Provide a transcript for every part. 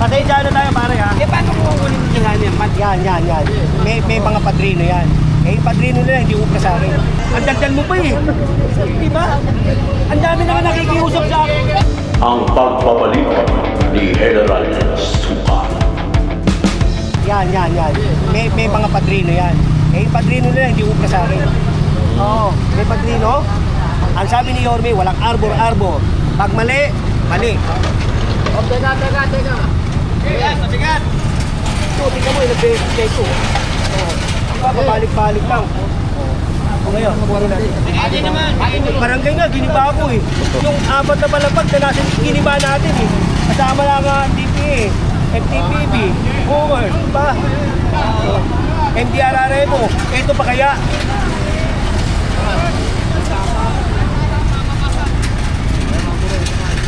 Pasensya na tayo pare ha. Eh, paano kung kukunin mo yung yan? Pat- Yan, yan, yan. May, may mga padrino yan. Eh, yung padrino nila, hindi upra sa akin. Ang dagdag mo pa eh. Di ba? Ang dami naman nakikiusap sa akin. ang pagbabalik ni General Suka. Yan, yan, yan. May, may mga padrino yan. Eh, yung padrino nila, hindi upra sa akin. Oo, may padrino. Ang sabi ni Yorme, walang arbor-arbor. Pag mali, mali. Oh, teka, teka, teka. Sigat, sigat. Ito, tingnan mo. Diba, pabalik-balik lang. O ngayon, kuha natin. Hindi naman. Barangay nga, giniba ako eh. Yung apat na palapag na nasa giniba natin eh. Kasama lang ang DPA, FTPB, Homer, diba? Uh, MDRRMO, ito pa kaya?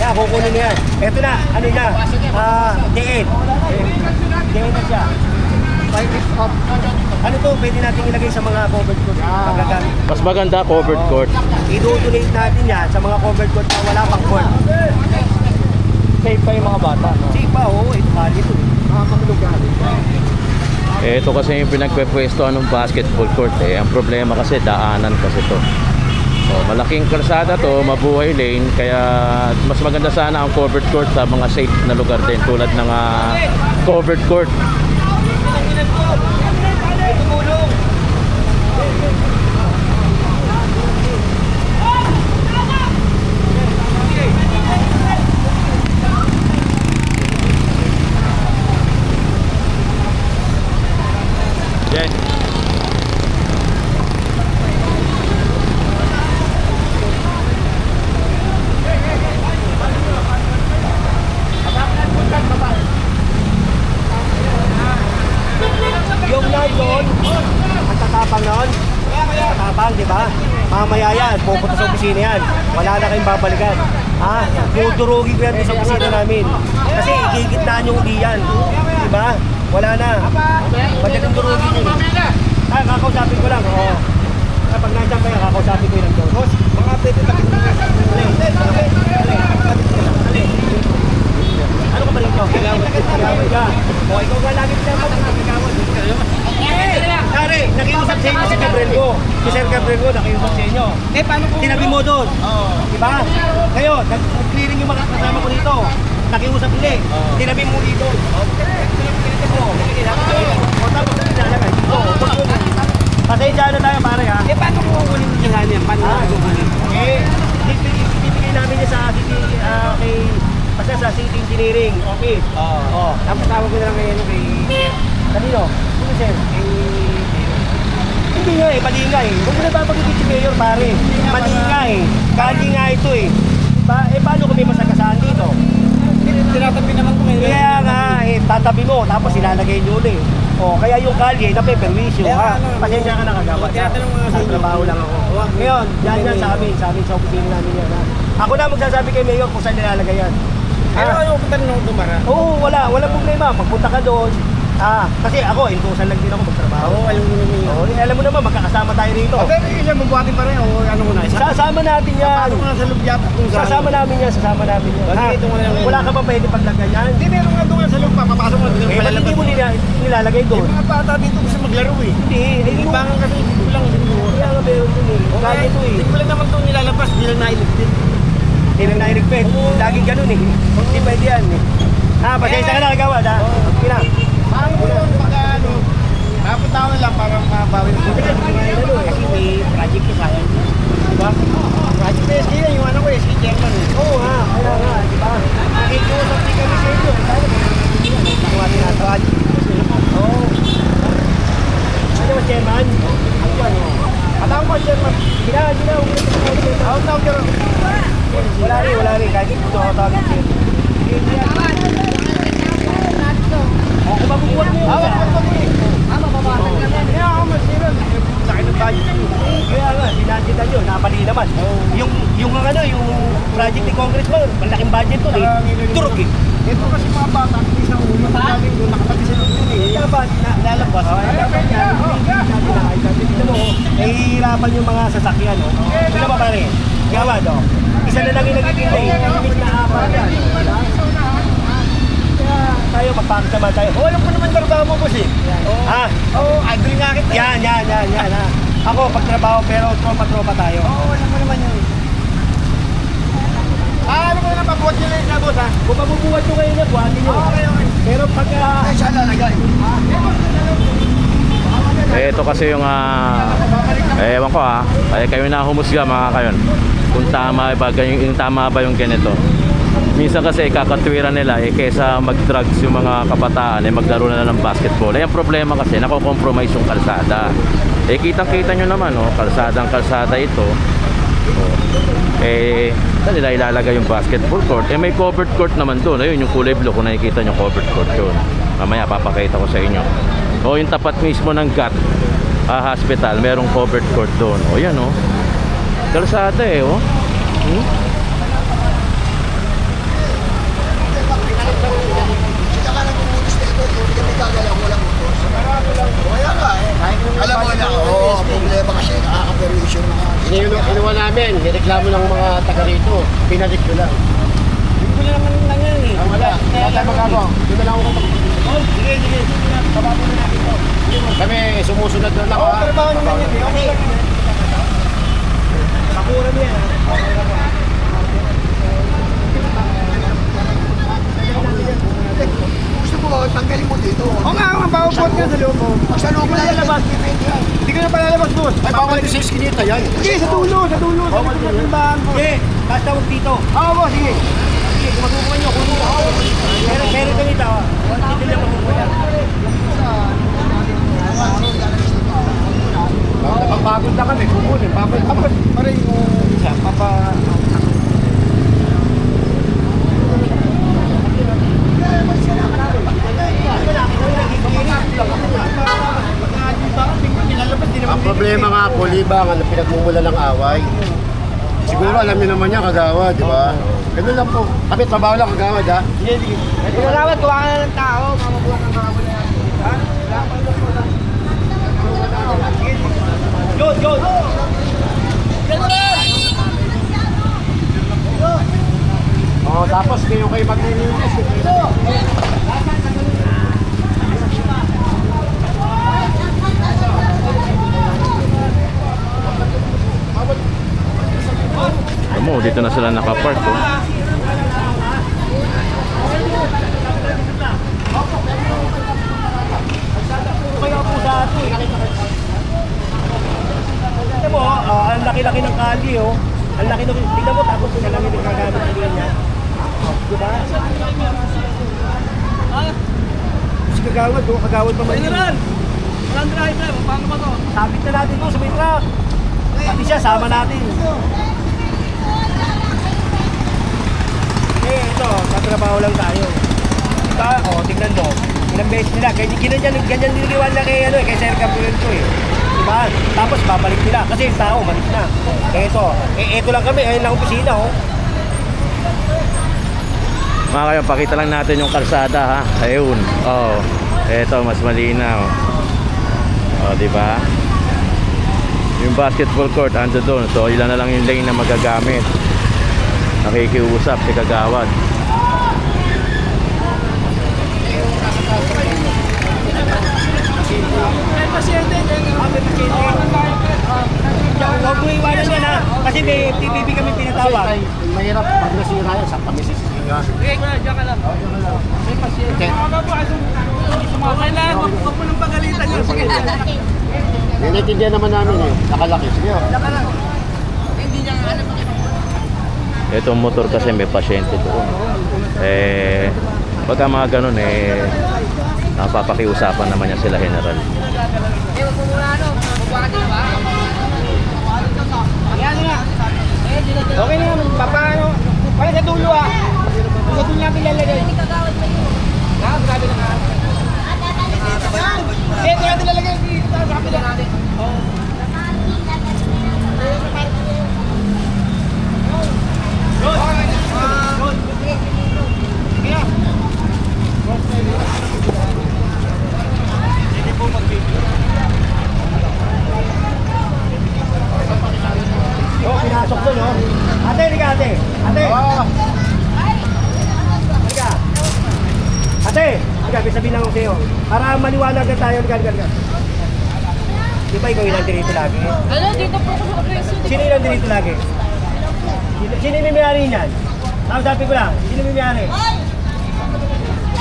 Yan, kukunin niya. Ito na, ano na, ah, DN. DN na siya. Ano to, pwede natin ilagay sa mga covered court. Magagamit. Mas maganda covered court. I-donate natin yan sa mga covered court na wala pang court. Safe pa yung mga bata. Sige pa, oo, ito kali ito. Mga mga lugar. Eh, ito kasi yung pinagpepwestohan ng basketball court eh. Ang problema kasi daanan kasi to. So, malaking kalsada to, mabuhay lane, kaya mas maganda sana ang covered court sa mga safe na lugar din tulad ng ah, covered court. Tumulong. Yan. Yung nandun, ang tatapang nun, tatapang, di ba? Mamaya yan, pupunta sa opisina yan. Wala na kayong babalikan. Ha? Dudurugin ko yan doon sa opisina namin. Kasi ikikitnaan yung uli yan. Di ba? Wala na. Madaling durugin yun. Ah, kakausapin ko lang. Oo. Kapag nandiyan kayo, kakausapin ko yun doon. Boss, mga pwede takit mo. Ano ka ba rito? Kagawad ka. O, ikaw ka lagi pinapag. Kagawad. Pare, nakiusap sa inyo si Gabriel ko. Si Sir Gabriel ko, nakiusap sa inyo. Eh, paano kung... Tinabi mo doon. Oo. Diba? Ngayon, nag- nag-clearing yung mga kasama ko dito. Nakiusap ulit. Tinabi mo dito. Pasensya na tayo pare ha. Eh, paano kung kukunin mo yung yan? Paano Ah, kukunin? Eh, bibigay namin niya sa city, ah, kay, basta sa city engineering office. Oo. Oh. Tapos tawag ko na lang kayo kay... Kanino? Sino sir? Hindi nga eh, mali nga eh. Huwag mo na babagigit si Mayor pare. Mali nga eh. Kali nga ito eh. Ba, eh paano kung may masagasaan dito? Tinatabi naman ko ngayon. Kaya nga eh, tatabi mo tapos ilalagay nyo ulit. O, kaya yung kalye, nape-permission Kaya ha. ano, Pasensya ka na kagawa. tinatanong mo nga sa Sa inyo. trabaho lang ako. Huwag. Ngayon, yan yan sa amin, sa amin sa opisina namin yan ha. Ako na magsasabi kay Mayor kung saan nilalagay yan. Pero Ah. ano kung tanong ko dumara? Oo, wala, wala problema. Magpunta ka doon. Ah, kasi ako, intusan lang din ako magtrabaho. Oo, alam mo naman yun. Oo, eh, alam mo naman, magkakasama tayo rito. Oh, pero isa mabuhatin pa rin. O ano ko na. Isa. Sasama natin yan. Papasok ko na sa loob yata kung saan. Sasama namin yan, sasama namin yan. Ha? ito mo na lang? Wala ka ba pwede paglagay yan? Hindi, meron nga doon sa loob. Papapasok ko na doon. Eh, ba't hindi mo nila, nilalagay Eh, doon? mga bata dito gusto maglaro eh. Hindi, eh, Hindi hindi bangan kasi hindi ko lang siguro. Kaya nga meron doon eh. Kaya ito eh. Hindi ko lang naman doon nilalabas. Hindi lang nailigpit. Hindi lang nai-respect. Laging ganun eh. Hindi pwede yan eh. Ah, pasensya ka na kagawad ha. Okay na. Parang doon pag ano, na lang para mabawi ko. Kasi may project ko sayang. Diba? Project na SK yan, yung ano ko SK chairman. Oo nga, kaya nga, di ba? Nakikiusap din kami sa inyo. Tayo, nakuha din natin. Project ko sila po. Oo. Ano ba, chairman? Ayan, oh. Patawag ko chairman. Gina, gina, huwag mo na ito. Ako na ako Wala rin, wala rin. Kahit ito ako tawagin sir. Hindi yan. O, kung mabubuhat mo yun. Ako sir. na ako eh. Ah, mababasag ka yan. Kaya ako masira. Laki ng budget ko. Kaya nga, sinadjitan yun, napali naman. Yung, yung ano, yung project ni Congressman, malaking budget to eh. Turog eh. Ito kasi mga bata, hindi sa ulo. Magaling doon, nakapati sa loob yun eh. Kaya ba, na- lalabas? Oh, ay, dapat yan. Hindi natin nakakita. Tignan mo, oh, nahihirapan yung mga sasakyan. Oh. Tignan mo pare, gawad oh. Isa na lang yung nagtitinda eh. Limit na apat yan. Kaya tayo magpapakit naman tayo. Oh, alam ko naman trabaho mo, boss eh. Ha? Oo, oh, idol nga kita. Yan, yan, yan, yan, ha? Ako, pagtrabaho, pero tropa-tropa tayo. Oo, alam mo naman yun. Ah, ano ko na pabuhat nyo na boss ha? Kung mabubuhat nyo kayo na, buhatin nyo. Okay, okay. Pero pagka... Ay, siya lalagay. Eh, ito kasi yung ah, eh, ewan ko ah. Kaya kayo na humusga mga kayon. Kung tama ba yung tama ba yung ganito. Minsan kasi kakatwiran nila eh kaysa mag-drugs yung mga kabataan eh maglaro na lang ng basketball. Eh ang problema kasi nako-compromise yung kalsada. Eh kitang-kita nyo naman oh, kalsadang kalsada ito. Oh. Eh, saan nila ilalagay yung basketball court? Eh may covered court naman doon. Ayun yung kulay blue kung nakikita nyo covered court yun. Mamaya papakita ko sa inyo. O yung tapat mismo ng GAT ah, hospital, merong covered court doon. O yan o. Kalsada eh o. Hmm? Alam mo na, oo, problema kasi nakaka-permission na. Iniwan inuwan namin, nireklamo ng mga taga rito. Pinalik ko lang. Hindi ko lang yan eh. Wala, wala tayo magagawa. Di ba lang ako Oh, sige, sige. Bababo na natin to. Kami sumusunod na lang Oo, trabaho naman eh. Okay lang yan. Pakura mo yan ha. Gusto mo, tanggalin mo dito. Oo nga, ang bawapot nga sa loob mo. Sa loob mo lalabas. Hindi ko na palalabas, boss. Ay, bawal yung sa iskinita yan. Sige, sa dulo, sa dulo. Sa dulo ng boss. Sige, basta huwag dito. Oo, boss, sige. Sige, kung matutukan nyo, kung Pero, pero ito nito, ha. Dito lang matutukan. Napapagod na kami, kukunin. Papa, papa, pare yung isa, papa... Ang problema nga po, libang, ano, pinagmumula ng away. Siguro alam niyo naman niya, kagawa, di ba? Ganun lang po. Kami trabaho lang, kagawad, ha? Sige, sige. Pinalawat, kuha ka na ng tao. Mamabuhat ng tao na yan. Ha? Good, good. Oh, tapos kayo kayo maglilinis. Alam mo, dito na sila nakapark oh. Kaya po dati. Tignan mo, ah, ang laki-laki kali, oh. Ang laki ng... Tignan mo, tapos na lang yung nagagamit ng linya. Oh, di ba? Si Kagawad, oh. Kagawad pa man yun. Walang driver, paano ba to? Sabit na natin to sa may truck. Pati siya, sama natin. Eh, ito, tatrabaho lang tayo. Diba? O, tingnan mo. Ilang beses nila. Ganyan, ganyan, ganyan niliwan na kay, ano, eh, kay Sir Gabriel ko eh. Diba? Tapos babalik nila. Kasi yung tao, balik na. Eh, ito. Eh, ito lang kami. Ayun lang opisina, oh. Mga kayo, pakita lang natin yung kalsada ha. Ayun. Oh. Eto, mas malinaw. Oh, di ba? Yung basketball court ando doon. So, ilan na lang yung lane na magagamit. Nakikiusap si Kagawad. May pasyente, Ah, may pasyente. Huwag mo iwanan yan, ha. Kasi may TPP kami tinatawag. Mahirap pag nasira yan sa pamisisisi nga. Sige, kuya, diyan ka lang. May pasyente. Kasi okay lang, wag wag mo nang pagalitan yun. Sige, Naiintindihan naman namin eh. Nakalaki. Sige oh. Itong motor kasi may pasyente doon. Eh, pagka mga ganun eh, napapakiusapan naman niya sila general. Okay na naman, papaano? Para sa dulo ah. Sa dulo natin lalagay. Ha? Grabe na. Eh, ito natin lalagay dito sa kapila natin. Oh, pinasok doon, oh. Ate, halika, ate. Ate. Ah, Halika. Ate, Halika, may sabihin lang ako sa'yo. Para ka halika, halika, halika. Di ba ikaw yung nandito lagi? Ano, dito po ako sa preso. Sino yung nandito lagi? Sino, yung may-ari niyan? Tapos sabi ko lang, sino yung may-ari?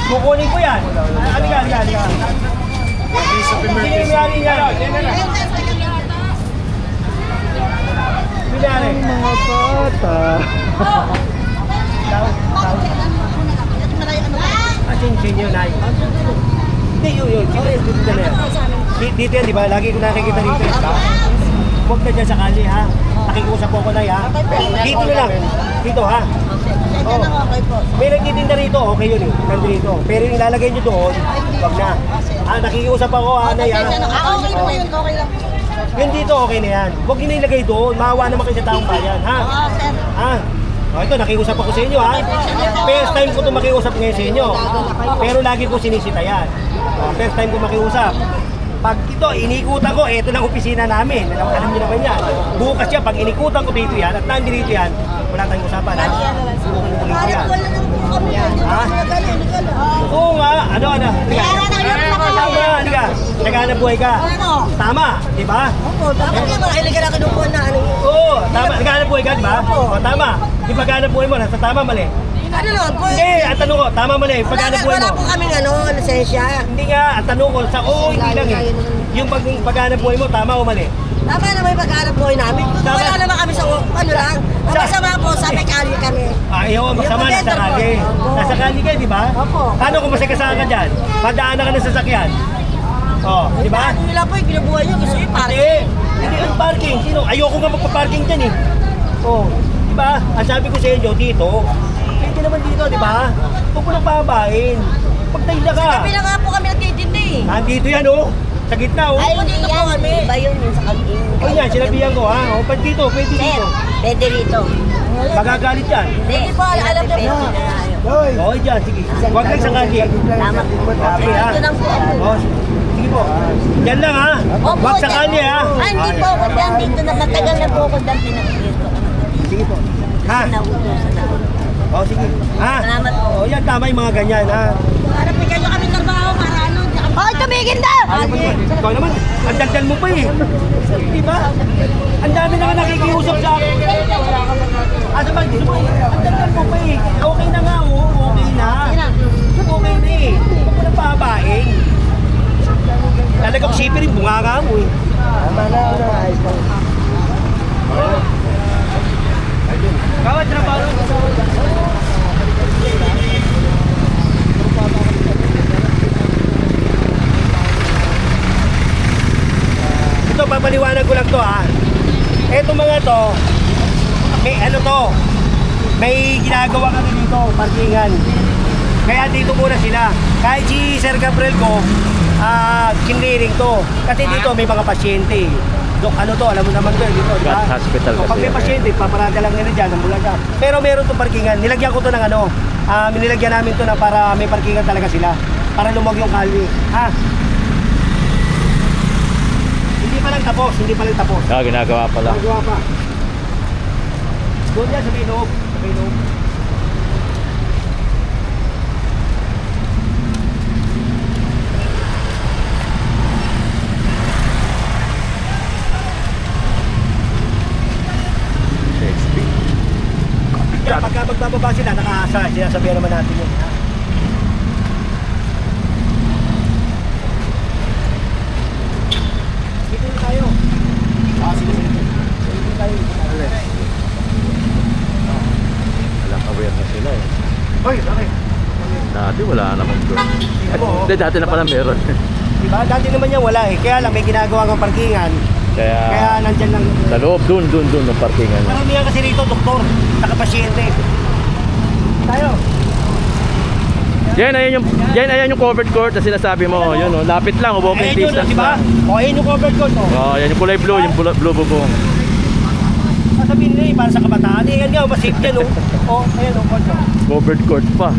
Kukunin ko yan. Halika, halika, halika. Sino yung may-ari niyan? May-ari. Mga bata. Asin sinyo na Hindi, yun, yun. Sino yung dito na yan? Di- Dito yan, di ba? Lagi ko nakikita dito. di ba? Huwag na dyan sa kali, ha? Nakikusap po ko na, ha? Dito na lang. Dito, ha? Oh. May nagtitinda rito, okay yun eh. Nandito. Pero yung ilalagay nyo doon, wag na. Ah, nakikiusap ako, ha, Nay, ha? okay na yun, okay lang. Yun dito, okay na yan. Huwag nyo na ilagay doon. Maawa naman kayo sa taong bayan, ha? Oo, sir. Ha? O ito, nakiusap ako sa inyo ha. First time ko ito makiusap ngayon sa inyo. Pero lagi ko sinisita yan. O, first time ko makiusap. Pag ito, inikutan ko, ito lang opisina namin. Alam, alam niyo naman yan. Bukas yan, pag inikutan ko dito yan at nandito yan, wala tayong usapan ha. Kukunin ko yan. Ha? Oo nga, ano, ano. Kayo. Tama, halika. Naghanap buhay ka. Tama, di ba? Dapat yung mga iligan na kinukuha na ano. Oo, tama. Naghanap buhay ka, di ba? O, tama. Di paghanap buhay mo, nasa tama, mali. Ano naman po? Hindi, ang tanong ko, tama mali. Wala, Paghanap buhay wala mo. po kaming ano, lisensya. Hindi nga, ang tanong ko, sa oo, hindi lang eh. Yung pag, paghanap buhay mo, tama o mali? Tama na may pagkahanap buhay namin. Tama. Wala naman kami sa ano lang. Ang Sa- masama po, sa mekali kami. Ah, ayaw, masama, maganda po. kali. Nasa kali ka, di ba? Opo. Paano kung masagasaan ka dyan? Padaanan ka ng sasakyan. Oh, di ba? Ano nila po, yung binubuhay nyo, gusto yung Hindi, parking. hindi ang parking. Sino? Ayoko nga magpa-parking dyan eh. Oh, di ba? Ang sabi ko sa inyo, dito. Pwede naman dito, di ba? Huwag mo nang pahabain. Pagtahila ka. Kami na nga po kami nagtitindi. Nandito yan, oh. Sa gitna, oh. Ay, dito po kami. Iba yun yung sa kaging. O yan, sinabihan ko, ha? O, pwede dito, pwede dito. pwede rito. Magagalit yan. Hindi po, alam niyo po. Oo, dyan, sige. Huwag lang sa. Tama po. Okay, ha? Lang po. O, sige po. Yan lang, ha? Opo, Huwag sa dyan. kali, ha? Ah, hindi po ako dyan dito na matagal na po ako dyan pinag-dito. Sige po. Ha? Nauutosan ako. O, sige. Ha? Salamat po. O, yan, tama yung mga ganyan, ha? Para bigyan nyo kami trabaho para ano. Hoy, tumigil na! Ayaw mo naman. Ikaw naman, ang dagdag mo pa eh. Di ba? Ang dami naman nakikiusap sa akin. Asa ba? Ang dagdag mo pa eh. Okay na nga, oh. Okay na. Okay na eh. Huwag mo na pahabain. Talagang sipi rin, bunganga mo eh. Tama na, ano, ayos lang. Kawat trabaho. Ito, papaliwanag ko lang to ha. Ito mga to, may ano to, may ginagawa kami dito, parkingan. Kaya dito muna sila. Kahit si Sir Gabriel ko, ah, kinliring to. Kasi dito may mga pasyente. Dok, ano to, alam mo naman to, eh, dito, di ba? Hospital So, pag kasi may yan, pasyente, paparada lang nila dyan, ambulansya. Pero meron to parkingan. Nilagyan ko to ng ano, ah, nilagyan namin to na para may parkingan talaga sila. Para lumag yung kalye. Ha? Lang tapos, hindi pa lang tapos. Ah, ginagawa pa lang. Magawa pa. Doon yan sa may loob. Sa may loob. Pagka magbababa sila, nakaasa, sinasabihan naman natin yun. ha? Dito na tayo. Ah, sige, sige. Tayo. Walang awareness sila eh. Hoy, bakit? Dati wala namang doon. Ako, Hindi, dati na pala meron. Diba? Dati naman yan wala eh. Kaya lang may ginagawa ng parkingan. Kaya Kaya nandyan lang. sa loob, doon, doon, doon, ng parkingan. Karamihan kasi rito, doktor. Saka pasyente. Tayo. Yan, ayan yung, yan, ayan yung covered court na sinasabi mo. Yun, oh, lapit lang, oh, walking Ayan yun, distance di ba? lang. O, ayun yung covered court, oh. Oh, yan yung kulay blue, yung blue bubong. Sasabihin nila eh, para sa kabataan. Eh, yan nga, masip yan, oh. O, ayan, oh, court, oh. Covered court pa.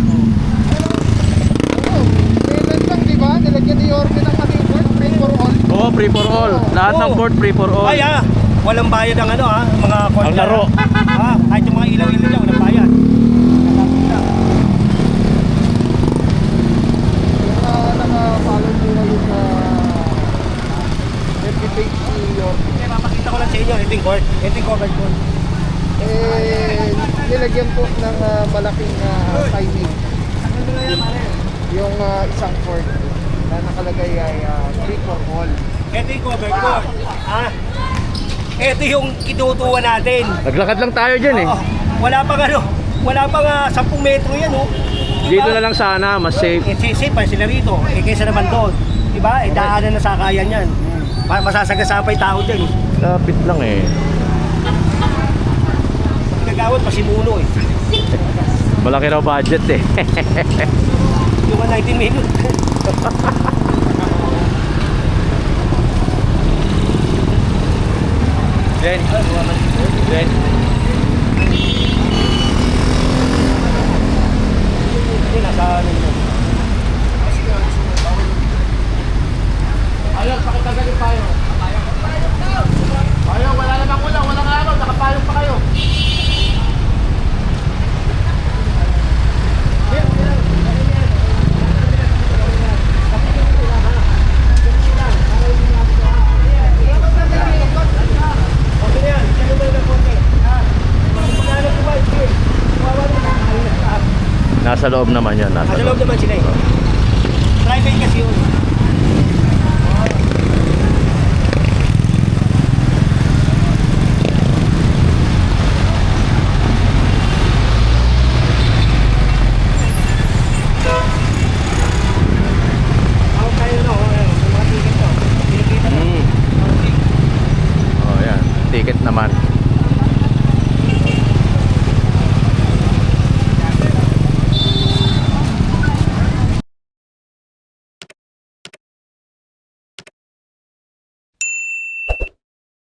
Lang, di ba? Nilagyan ni Yorme ng kami free for all. Oh, free for all. Lahat ng Oo. court free for all. Ay, ah, walang bayad ang ano, ha? Mga court Ang laro. Ah, kahit yung mga ilaw-ilaw niya, walang bayad. Ito yung covered po. Eh, po ng ah, malaking ah, timing. Yung ah, isang cord na nakalagay ay uh, free for all. Ito yung covered po. Ah, ito yung kinutuwa natin. Naglakad lang tayo dyan eh. Oo. Wala pang ano, wala pang ah, 10 metro yan oh. Dito na lang sana, mas safe. Eh, safe, safe pa sila rito. Eh, kaysa naman doon. Diba? Eh, daanan na sakayan yan. Pa- Masasagasaan pa yung tao dyan. eh. Lapit lang eh. Gagawat, pasimuno eh. Malaki raw budget eh. Yung mga 19 minutes. Jen. Jen. Hindi, nasa ano yun. Ayun, pakitagalin tayo. Ayun, wala namang ulang, walang araw, nakapayong pa kayo. Okay na yan. Ano ba yung konti? Ha? Magkano po ba? Sige. Kawawa naman. Ayun na. Ah, Nasa loob naman yan. Nasa loob. naman